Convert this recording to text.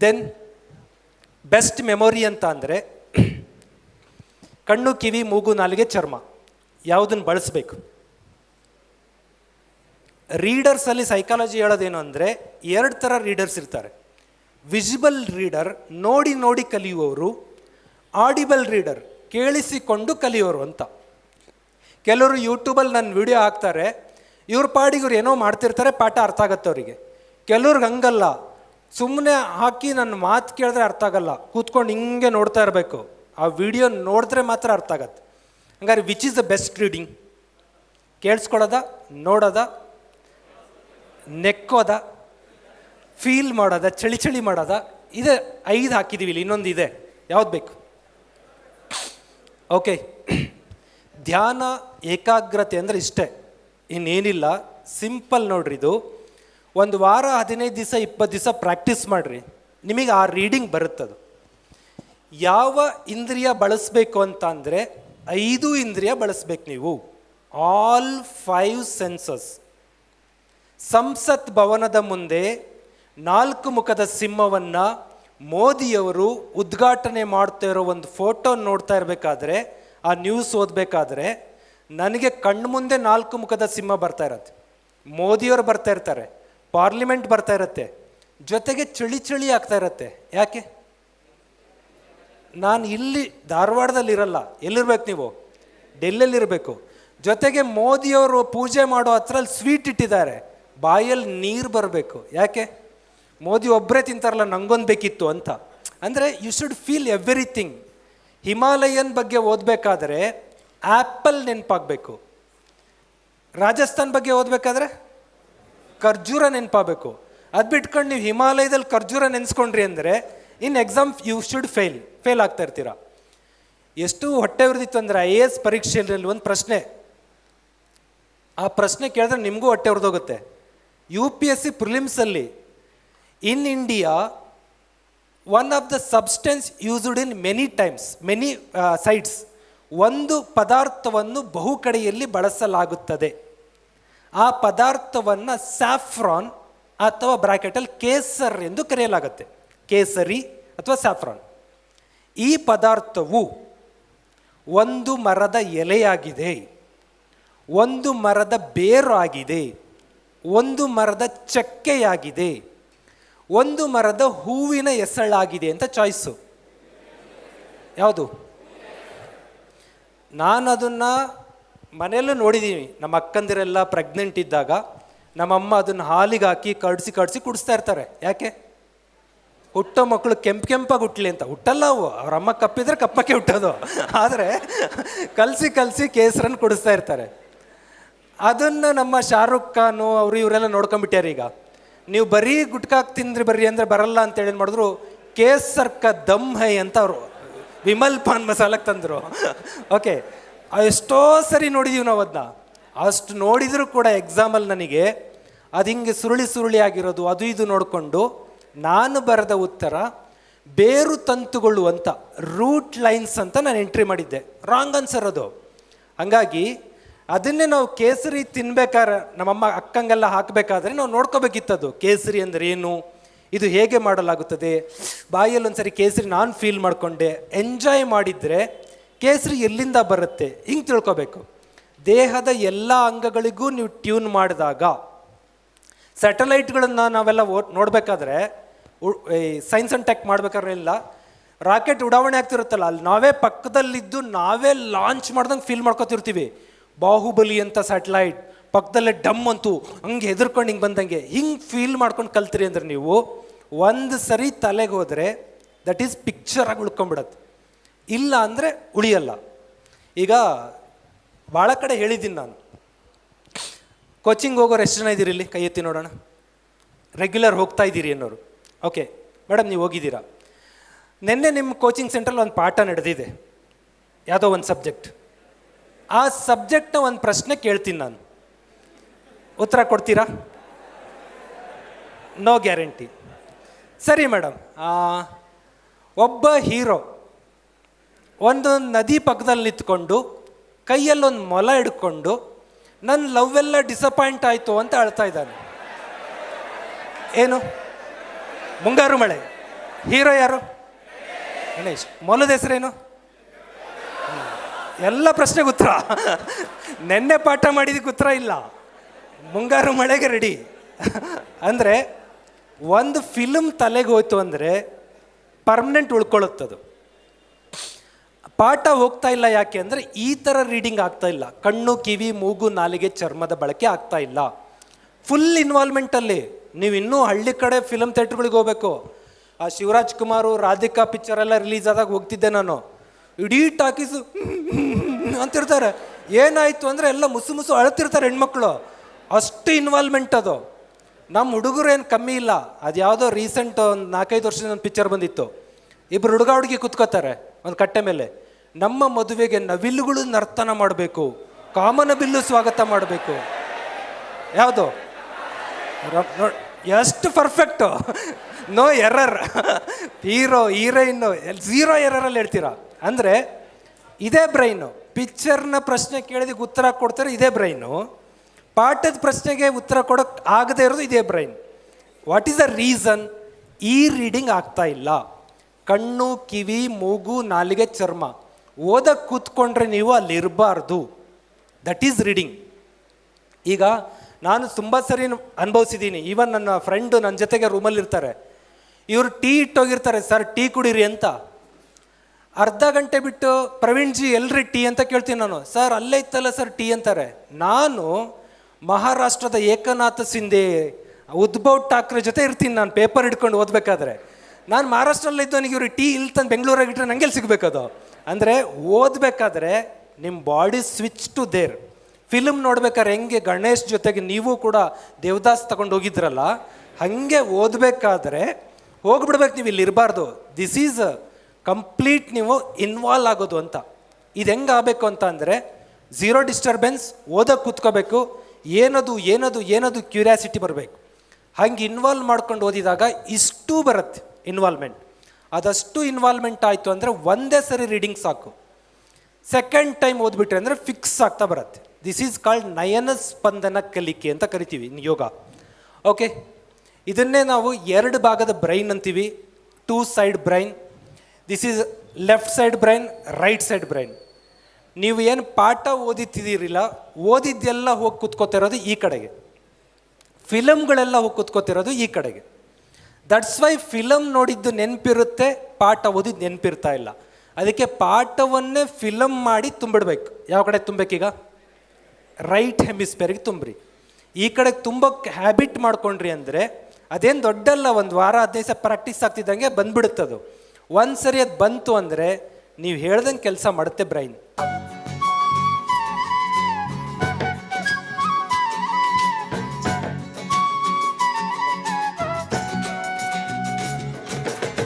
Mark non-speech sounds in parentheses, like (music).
Then best memory ಅಂತ ಅಂದರೆ, ಕಣ್ಣು, ಕಿವಿ, ಮೂಗು, ನಾಲಿಗೆ, ಚರ್ಮ. ಯಾವುದನ್ನು ಬಳಸಬೇಕು? ರೀಡರ್ಸಲ್ಲಿ ಸೈಕಾಲಜಿ ಹೇಳೋದೇನು ಅಂದರೆ, ಎರಡು ಥರ ರೀಡರ್ಸ್ ಇರ್ತಾರೆ. ವಿಜಿಬಲ್ ರೀಡರ್ ನೋಡಿ ನೋಡಿ ಕಲಿಯುವವರು ಆಡಿಬಲ್ ರೀಡರ್ ಕೇಳಿಸಿಕೊಂಡು ಕಲಿಯೋರು ಅಂತ. ಕೆಲವರು ಯೂಟ್ಯೂಬಲ್ಲಿ ನನ್ನ ವಿಡಿಯೋ ಹಾಕ್ತಾರೆ, ಇವ್ರ ಪಾಡಿಗೆ ಇವ್ರು ಏನೋ ಮಾಡ್ತಿರ್ತಾರೆ, ಪಾಠ ಅರ್ಥ ಆಗತ್ತೆ ಅವರಿಗೆ. ಕೆಲವ್ರಿಗೆ ಹಂಗಲ್ಲ. ಸುಮ್ಮನೆ ಹಾಕಿ ನನ್ನ ಮಾತು ಕೇಳಿದ್ರೆ ಅರ್ಥ ಆಗಲ್ಲ. ಕೂತ್ಕೊಂಡು ಹಿಂಗೆ ನೋಡ್ತಾ ಇರಬೇಕು. ಆ ವಿಡಿಯೋ ನೋಡಿದ್ರೆ ಮಾತ್ರ ಅರ್ಥ ಆಗತ್ತೆ. ಹಂಗಾರೆ which is the best reading ಕೇಳಿಸ್ಕೊಳ್ಳೋದ? ನೋಡೋದ? ನೆಕ್ಕೋದ? ಫೀಲ್ ಮಾಡೋದ? ಚಳಿ ಚಳಿ ಮಾಡೋದ? ಇದೆ, ಐದು ಹಾಕಿದ್ದೀವಿ ಇಲ್ಲಿ, ಇನ್ನೊಂದು ಇದೆ. ಯಾವ್ದು ಬೇಕು? ಓಕೆ ಧ್ಯಾನ, ಏಕಾಗ್ರತೆ ಅಂದರೆ ಇಷ್ಟೇ. ಇನ್ನೇನಿಲ್ಲ. ಸಿಂಪಲ್ ನೋಡ್ರಿ ಇದು. ಒಂದು ವಾರ, ಹದಿನೈದು ದಿವಸ, ಇಪ್ಪತ್ತು ದಿವಸ ಪ್ರಾಕ್ಟೀಸ್ ಮಾಡಿರಿ. ನಿಮಗೆ ಆ ರೀಡಿಂಗ್ ಬರುತ್ತದು. ಯಾವ ಇಂದ್ರಿಯ ಬಳಸಬೇಕು ಅಂತ ಅಂದರೆ ಐದು ಇಂದ್ರಿಯ ಬಳಸ್ಬೇಕು ನೀವು. ಆಲ್ ಫೈವ್ ಸೆನ್ಸಸ್ ಸಂಸತ್ ಭವನದ ಮುಂದೆ ನಾಲ್ಕು ಮುಖದ ಸಿಂಹವನ್ನು ಮೋದಿಯವರು ಉದ್ಘಾಟನೆ ಮಾಡ್ತಾ ಇರೋ ಒಂದು ಫೋಟೋ ನೋಡ್ತಾ ಇರಬೇಕಾದ್ರೆ, ಆ ನ್ಯೂಸ್ ಓದಬೇಕಾದ್ರೆ ನನಗೆ ಕಣ್ಣು ಮುಂದೆ ನಾಲ್ಕು ಮುಖದ ಸಿಂಹ ಬರ್ತಾ ಇರತ್ತೆ. ಮೋದಿಯವರು ಬರ್ತಾ ಇರ್ತಾರೆ. ಪಾರ್ಲಿಮೆಂಟ್ ಬರ್ತಾ ಇರತ್ತೆ. ಜೊತೆಗೆ ಚಳಿ ಚಳಿ ಆಗ್ತಾ ಇರತ್ತೆ. ಯಾಕೆ? ನಾನು ಇಲ್ಲಿ ಧಾರವಾಡದಲ್ಲಿ ಇರಲ್ಲ. ಎಲ್ಲಿರ್ಬೇಕು ನೀವು? ಡೆಲ್ಲಿಯಲ್ಲಿ ಇರಬೇಕು. ಜೊತೆಗೆ ಮೋದಿಯವರು ಪೂಜೆ ಮಾಡೋ ಹತ್ರಲ್ಲಿ ಸ್ವೀಟ್ ಇಟ್ಟಿದ್ದಾರೆ. ಬಾಯಲ್ಲಿ ನೀರು ಬರಬೇಕು. ಯಾಕೆ? ಮೋದಿ ಒಬ್ಬರೇ ತಿಂತಾರಲ್ಲ, ನಂಗೊಂದು ಬೇಕಿತ್ತು ಅಂತ. ಅಂದರೆ you should feel everything Himalayan ಬಗ್ಗೆ ಓದಬೇಕಾದ್ರೆ ಆ್ಯಪಲ್ ನೆನಪಾಗಬೇಕು. ರಾಜಸ್ಥಾನ್ ಬಗ್ಗೆ ಓದಬೇಕಾದ್ರೆ ಖರ್ಜೂರ ನೆನಪಾಗಬೇಕು. ಅದು ಬಿಟ್ಕೊಂಡು ನೀವು ಹಿಮಾಲಯದಲ್ಲಿ ಖರ್ಜೂರ ನೆನೆಸ್ಕೊಂಡ್ರಿ ಅಂದರೆ, in exam you should fail fail ಆಗ್ತಾ ಇರ್ತೀರ. ಎಷ್ಟು ಹೊಟ್ಟೆ ಉರಿದಿತ್ತು ಅಂದರೆ ಐ ಎ ಎಸ್ ಪರೀಕ್ಷೆಯಲ್ಲಿ ಒಂದು ಪ್ರಶ್ನೆ. ಆ ಪ್ರಶ್ನೆ ಕೇಳಿದ್ರೆ ನಿಮಗೂ ಹೊಟ್ಟೆ ಉರಿದೋಗುತ್ತೆ. U P S C ಪ್ರಿಲಿಮ್ಸಲ್ಲಿ in India one of the substance used in many times many sites ಒಂದು ಪದಾರ್ಥವನ್ನು ಬಹು ಕಡೆಯಲ್ಲಿ ಬಳಸಲಾಗುತ್ತದೆ. ಆ ಪದಾರ್ಥವನ್ನು ಸ್ಯಾಫ್ರಾನ್ ಅಥವಾ ಬ್ರಾಕೆಟಲ್ಲಿ ಕೇಸರ್ ಎಂದು ಕರೆಯಲಾಗುತ್ತೆ. ಕೇಸರಿ ಅಥವಾ ಸ್ಯಾಫ್ರಾನ್ ಈ ಪದಾರ್ಥವು ಒಂದು ಮರದ ಎಲೆಯಾಗಿದೆ, ಒಂದು ಮರದ ಬೇರು ಆಗಿದೆ ಒಂದು ಮರದ ಚಕ್ಕೆಯಾಗಿದೆ, ಒಂದು ಮರದ ಹೂವಿನ ಎಸಳಾಗಿದೆ ಅಂತ ಚಾಯ್ಸು. ಯಾವುದು? ನಾನು ಅದನ್ನು ಮನೆಯಲ್ಲೂ ನೋಡಿದ್ದೀವಿ ನಮ್ಮ ಅಕ್ಕಂದಿರೆಲ್ಲ ಪ್ರೆಗ್ನೆಂಟ್ ಇದ್ದಾಗ ನಮ್ಮಮ್ಮ ಅದನ್ನು ಹಾಲಿಗೆ ಹಾಕಿ ಕಡಿಸಿ ಕಡಿಸಿ ಕುಡಿಸ್ತಾ ಇರ್ತಾರೆ. ಯಾಕೆ? ಹುಟ್ಟೋ ಮಕ್ಕಳು ಕೆಂಪು ಕೆಂಪಾಗಿ ಹುಟ್ಟಲಿ ಅಂತ. ಹುಟ್ಟಲ್ಲ ಅವು ಅವ್ರ ಅಮ್ಮ ಕಪ್ಪಿದ್ರೆ ಕಪ್ಪಕ್ಕೆ ಹುಟ್ಟೋದು. ಆದರೆ ಕಲಸಿ ಕಲಸಿ ಕೇಸರನ್ನು ಕುಡಿಸ್ತಾ ಇರ್ತಾರೆ. ಅದನ್ನು ನಮ್ಮ ಶಾರುಖ್ ಖಾನು ಅವರು ಇವರೆಲ್ಲ ನೋಡ್ಕೊಂಬಿಟ್ಟಾರ ಈಗ. ನೀವು ಬರೀ ಗುಟ್ಕಾಕ್ ತಿಂದ್ರಿ ಬರ್ರಿ ಅಂದರೆ ಬರಲ್ಲ ಅಂತೇಳಿ ಏನು ಮಾಡಿದ್ರು? ಕೇಸರ್ಕ ದಮ್ ಹೈ ಅಂತ ಅವರು, ವಿಮಲ್ ಪಾನ್ ಮಸಾಲಕ್ಕೆ ತಂದರು. ಓಕೆ. ಎಷ್ಟೋ ಸರಿ ನೋಡಿದೀವಿ ನಾವು ಅದನ್ನ ಅಷ್ಟು ನೋಡಿದರೂ ಕೂಡ ಎಕ್ಸಾಮಲ್ಲಿ ನನಗೆ, ಅದು ಹಿಂಗೆ ಸುರುಳಿ ಸುರುಳಿ ಆಗಿರೋದು, ಅದು ಇದು ನೋಡಿಕೊಂಡು ನಾನು ಬರೆದ ಉತ್ತರ, ಬೇರು ತಂತುಗಳು ಅಂತ ರೂಟ್ ಲೈನ್ಸ್ ಅಂತ ನಾನು ಎಂಟ್ರಿ ಮಾಡಿದ್ದೆ. ರಾಂಗ್ ಆನ್ಸರ್ ಅದು. ಹಂಗಾಗಿ ಅದನ್ನೇ ನಾವು ಕೇಸರಿ ತಿನ್ಬೇಕಾದ್ರೆ ನಮ್ಮಮ್ಮ ಅಕ್ಕಂಗೆಲ್ಲ ಹಾಕಬೇಕಾದ್ರೆ ನಾವು ನೋಡ್ಕೋಬೇಕಿತ್ತದು. ಕೇಸರಿ ಅಂದರೆ ಏನು? ಇದು ಹೇಗೆ ಮಾಡಲಾಗುತ್ತದೆ? ಬಾಯಲ್ಲಿ ಒಂದ್ಸರಿ ಕೇಸರಿ ನಾನು ಫೀಲ್ ಮಾಡಿಕೊಂಡೆ. ಎಂಜಾಯ್ ಮಾಡಿದರೆ ಕೇಸರಿ ಎಲ್ಲಿಂದ ಬರುತ್ತೆ? ಹಿಂಗೆ ತಿಳ್ಕೊಬೇಕು. ದೇಹದ ಎಲ್ಲ ಅಂಗಗಳಿಗೂ ನೀವು ಟ್ಯೂನ್ ಮಾಡಿದಾಗ, ಸ್ಯಾಟಲೈಟ್ಗಳನ್ನು ನಾವೆಲ್ಲ ಓ, ನೋಡಬೇಕಾದ್ರೆ ಸೈನ್ಸ್ ಆ್ಯಂಡ್ ಟೆಕ್ ಮಾಡ್ಬೇಕಾದ್ರೆ ಇಲ್ಲ, ರಾಕೆಟ್ ಉಡಾವಣೆ ಆಗ್ತಿರುತ್ತಲ್ಲ, ಅಲ್ಲಿ ನಾವೇ ಪಕ್ಕದಲ್ಲಿದ್ದು ನಾವೇ ಲಾಂಚ್ ಮಾಡ್ದಂಗೆ ಫೀಲ್ ಮಾಡ್ಕೊತಿರ್ತೀವಿ. ಬಾಹುಬಲಿ ಅಂತ ಸ್ಯಾಟಲೈಟ್, ಪಕ್ಕದಲ್ಲೇ ಡಮ್ ಅಂತೂ ಹಂಗೆ ಹೆದರ್ಕೊಂಡು ಹಿಂಗೆ ಬಂದಂಗೆ, ಹಿಂಗೆ ಫೀಲ್ ಮಾಡ್ಕೊಂಡು ಕಲ್ತಿರಿ ಅಂದ್ರೆ ನೀವು, ಒಂದು ಸರಿ ತಲೆಗೆ ಹೋದರೆ, ದಟ್ ಈಸ್ ಪಿಕ್ಚರಾಗಿ ಉಳ್ಕೊಂಬಿಡತ್ತೆ. ಇಲ್ಲ ಅಂದರೆ ಉಳಿಯಲ್ಲ. ಈಗ ಭಾಳ ಕಡೆ ಹೇಳಿದ್ದೀನಿ ನಾನು. ಕೋಚಿಂಗ್ ಹೋಗೋರು ಎಷ್ಟು ಜನ ಇದ್ದೀರಿ ಇಲ್ಲಿ? ಕೈ ಎತ್ತಿ ನೋಡೋಣ. ರೆಗ್ಯುಲರ್ ಹೋಗ್ತಾ ಇದ್ದೀರಿ ಅನ್ನೋರು. ಓಕೆ ಮೇಡಮ್ ನೀವು ಹೋಗಿದ್ದೀರಾ? ನಿನ್ನೆ ನಿಮ್ಮ ಕೋಚಿಂಗ್ ಸೆಂಟ್ರಲ್ಲಿ ಒಂದು ಪಾಠ ನಡೆದಿದೆ. ಯಾವುದೋ ಒಂದು ಸಬ್ಜೆಕ್ಟ್ ಆ ಸಬ್ಜೆಕ್ಟ್ನ ಒಂದು ಪ್ರಶ್ನೆ ಕೇಳ್ತೀನಿ ನಾನು. ಉತ್ತರ ಕೊಡ್ತೀರಾ? ನೋ ಗ್ಯಾರಂಟಿ ಸರಿ ಮೇಡಮ್ ಒಬ್ಬ ಹೀರೋ ಒಂದು ನದಿ ಪಕ್ಕದಲ್ಲಿ ನಿಂತ್ಕೊಂಡು, ಕೈಯಲ್ಲೊಂದು ಮೊಲ ಹಿಡ್ಕೊಂಡು ನನ್ನ ಲವ್ ಎಲ್ಲ ಡಿಸಪಾಯಿಂಟ್ ಆಯಿತು ಅಂತ ಅಳ್ತಾ ಇದ್ದಾನೆ. ಏನು? ಮುಂಗಾರು ಮಳೆ. ಹೀರೋ ಯಾರು? ಗಣೇಶ್. ಮೊಲದ ಹೆಸರೇನು. ಎಲ್ಲ ಪ್ರಶ್ನೆಗೆ ಉತ್ತರ. ನೆನ್ನೆ ಪಾಠ ಮಾಡಿದಕ್ಕೆ ಉತ್ತರ ಇಲ್ಲ. ಮುಂಗಾರು ಮಳೆಗೆ ರೆಡಿ ಅಂದರೆ, ಒಂದು ಫಿಲ್ಮ್ ತಲೆಗೆ ಹೋಯ್ತು ಅಂದರೆ ಪರ್ಮನೆಂಟ್ ಉಳ್ಕೊಳ್ಳುತ್ತದು. ಪಾಠ ಹೋಗ್ತಾ ಇಲ್ಲ ಯಾಕೆ ಅಂದರೆ ಈ ಥರ ರೀಡಿಂಗ್ ಆಗ್ತಾ ಇಲ್ಲ. ಕಣ್ಣು, ಕಿವಿ, ಮೂಗು, ನಾಲಿಗೆ ಚರ್ಮದ ಬಳಕೆ ಆಗ್ತಾ ಇಲ್ಲ. ಫುಲ್ ಇನ್ವಾಲ್ವ್ಮೆಂಟಲ್ಲಿ ನೀವು ಇನ್ನೂ ಹಳ್ಳಿ ಕಡೆ ಫಿಲಮ್ ಥಿಯೇಟ್ರ್ಗಳಿಗೆ ಹೋಗ್ಬೇಕು. ಆ ಶಿವರಾಜ್ ಕುಮಾರು, ರಾಧಿಕಾ ಪಿಕ್ಚರ್ ಎಲ್ಲ ರಿಲೀಸ್ ಆದಾಗ ಹೋಗ್ತಿದ್ದೆ ನಾನು. ಇಡೀ ಟಾಕೀಸು (laughs) ಅಂತಿರ್ತಾರೆ. ಏನಾಯಿತು ಅಂದರೆ ಎಲ್ಲ ಮುಸು ಮುಸು ಅಳ್ತಿರ್ತಾರೆ ಹೆಣ್ಮಕ್ಳು. ಅಷ್ಟು ಇನ್ವಾಲ್ವ್ಮೆಂಟ್ ಅದು. ನಮ್ಮ ಹುಡುಗರು ಏನು ಕಮ್ಮಿ ಇಲ್ಲ. ಅದು ಯಾವುದೋ ರೀಸೆಂಟ್ ಒಂದು ನಾಲ್ಕೈದು ವರ್ಷದ ಒಂದು ಪಿಕ್ಚರ್ ಬಂದಿತ್ತು. ಇಬ್ಬರು ಹುಡುಗ ಹುಡುಗಿ ಕುತ್ಕೋತಾರೆ ಒಂದು ಕಟ್ಟೆ ಮೇಲೆ. ನಮ್ಮ ಮದುವೆಗೆ ನವಿಲುಗಳು ನರ್ತನ ಮಾಡಬೇಕು, ಕಾಮನ ಬಿಲ್ಲು ಸ್ವಾಗತ ಮಾಡಬೇಕು. ಯಾವುದು? ಎಷ್ಟು perfect no error hero heroine zero ಎರರಲ್ಲಿ ಹೇಳ್ತೀರಾ? ಅಂದರೆ ಇದೇ ಬ್ರೈನು ಪಿಕ್ಚರ್ನ ಪ್ರಶ್ನೆ ಕೇಳಿದಕ್ಕೆ ಉತ್ತರ ಕೊಡ್ತಾರೆ ಇದೇ ಬ್ರೈನು ಪಾಠದ ಪ್ರಶ್ನೆಗೆ ಉತ್ತರ ಕೊಡೋಕ್ಕೆ ಆಗದೇ ಇರೋದು ಇದೇ brain what is the reason ಈ ರೀಡಿಂಗ್ ಆಗ್ತಾ ಇಲ್ಲ? ಕಣ್ಣು, ಕಿವಿ, ಮೂಗು, ನಾಲಿಗೆ ಚರ್ಮ. ಓದಕ್ಕೆ ಕೂತ್ಕೊಂಡ್ರೆ ನೀವು ಅಲ್ಲಿ ಇರಬಾರ್ದು ದಟ್ ಈಸ್ ರೀಡಿಂಗ್ ಈಗ ನಾನು ತುಂಬ ಸರಿ ಅನುಭವಿಸಿದ್ದೀನಿ ಈವನ್ ನನ್ನ ಫ್ರೆಂಡು ನನ್ನ ಜೊತೆಗೆ ರೂಮಲ್ಲಿ ಇರ್ತಾರೆ. ಇವರು ಟೀ ಇಟ್ಟೋಗಿರ್ತಾರೆ, ಸರ್, ಟೀ ಕುಡೀರಿ ಅಂತ. ಅರ್ಧ ಗಂಟೆ ಬಿಟ್ಟು ಪ್ರವೀಣ್ ಜಿ ಎಲ್ರಿ ಟೀ ಅಂತ ಕೇಳ್ತೀನಿ ನಾನು. ಸರ್, ಅಲ್ಲೇ ಇತ್ತಲ್ಲ ಸರ್ ಟೀ ಅಂತಾರೆ. ನಾನು ಮಹಾರಾಷ್ಟ್ರದ ಏಕನಾಥ ಸಿಂಧೆ, ಉದ್ಭವ್ ಠಾಕ್ರೆ ಜೊತೆ ಇರ್ತೀನಿ. ನಾನು ಪೇಪರ್ ಹಿಡ್ಕೊಂಡು ಓದಬೇಕಾದ್ರೆ. ನಾನು ಮಹಾರಾಷ್ಟ್ರಲ್ಲಿ ಇದ್ದವನಿಗೆ ಇವ್ರಿಗೆ ಟೀ ಇಲ್ಲಿ ತಂದು ಬೆಂಗಳೂರಾಗ ಇಟ್ಟರೆ ನಂಗೆ ಸಿಗಬೇಕದು? ಅಂದರೆ ಓದಬೇಕಾದ್ರೆ ನಿಮ್ಮ body switch to there. Film ನೋಡ್ಬೇಕಾದ್ರೆ ಹೆಂಗೆ ಗಣೇಶ್ ಜೊತೆಗೆ ನೀವು ಕೂಡ ದೇವದಾಸ್ ತಗೊಂಡು ಹೋಗಿದ್ರಲ್ಲ, ಹಾಗೆ ಓದಬೇಕಾದ್ರೆ ಹೋಗ್ಬಿಡ್ಬೇಕು ನೀವು ಇಲ್ಲಿ ಇರಬಾರ್ದು. ದಿಸ್ ಈಸ್ ಕಂಪ್ಲೀಟ್ ನೀವು ಇನ್ವಾಲ್ವ್ ಆಗೋದು ಅಂತ. ಇದು ಹೆಂಗೆ ಆಗಬೇಕು ಅಂತ ಅಂದರೆ ಝೀರೋ ಡಿಸ್ಟರ್ಬೆನ್ಸ್ ಓದಕ್ಕೆ ಕೂತ್ಕೋಬೇಕು. ಏನದು ಏನದು ಏನದು ಕ್ಯೂರಿಯಾಸಿಟಿ ಬರಬೇಕು. ಹಂಗೆ ಇನ್ವಾಲ್ವ್ ಮಾಡ್ಕೊಂಡು ಓದಿದಾಗ ಇಷ್ಟು ಬರುತ್ತೆ. ಇನ್ವಾಲ್ವ್ಮೆಂಟ್ ಅದಷ್ಟು ಇನ್ವಾಲ್ವ್ಮೆಂಟ್ ಆಯಿತು ಅಂದರೆ ಒಂದೇ ಸರಿ ರೀಡಿಂಗ್ ಸಾಕು. ಸೆಕೆಂಡ್ ಟೈಮ್ ಓದ್ಬಿಟ್ರೆ ಅಂದರೆ ಫಿಕ್ಸ್ ಆಗ್ತಾ ಬರುತ್ತೆ. ದಿಸ್ ಈಸ್ ಕಾಲ್ಡ್ ನಯನ ಸ್ಪಂದನ ಕಲಿಕೆ ಅಂತ ಕರಿತೀವಿ, ಯೋಗ. ಓಕೆ ಇದನ್ನೇ ನಾವು ಎರಡು ಭಾಗದ ಬ್ರೈನ್ ಅಂತೀವಿ. Two side brain this is left side brain right side brain ನೀವು ಏನು ಪಾಠ ಓದಿತಿದ್ದೀರಿಲ್ಲ, ಓದಿದ್ದೆಲ್ಲ ಹೋಗಿ ಕೂತ್ಕೋತಿರೋದು ಈ ಕಡೆಗೆ. ಫಿಲಮ್ಗಳೆಲ್ಲ ಹೋಗಿ ಕೂತ್ಕೋತಿರೋದು ಈ ಕಡೆಗೆ. ದಟ್ಸ್ ವೈ ಫಿಲಮ್ ನೋಡಿದ್ದು ನೆನಪಿರುತ್ತೆ, ಪಾಠ ಓದಿದ್ದು ನೆನಪಿರ್ತಾ ಇಲ್ಲ. ಅದಕ್ಕೆ ಪಾಠವನ್ನೇ ಫಿಲಮ್ ಮಾಡಿ ತುಂಬಿಡ್ಬೇಕು. ಯಾವ ಕಡೆ ತುಂಬಬೇಕೀಗ ರೈಟ್ ಹೆಮಿಸ್ಪೇರಿಗೆ ತುಂಬ್ರಿ. ಈ ಕಡೆ ತುಂಬಕ್ಕೆ ಹ್ಯಾಬಿಟ್ ಮಾಡ್ಕೊಂಡ್ರಿ ಅಂದರೆ, ಅದೇನು ದೊಡ್ಡಲ್ಲ, ಒಂದು ವಾರ, ಹದಿನೈದು ದಿವಸ ಪ್ರಾಕ್ಟೀಸ್ ಆಗ್ತಿದ್ದಂಗೆ ಬಂದ್ಬಿಡುತ್ತದು. ಒಂದು ಸರಿ ಅದು ಬಂತು ಅಂದರೆ, ನೀವು ಹೇಳ್ದಂಗೆ ಕೆಲಸ ಮಾಡುತ್ತೆ ಬ್ರೈನ್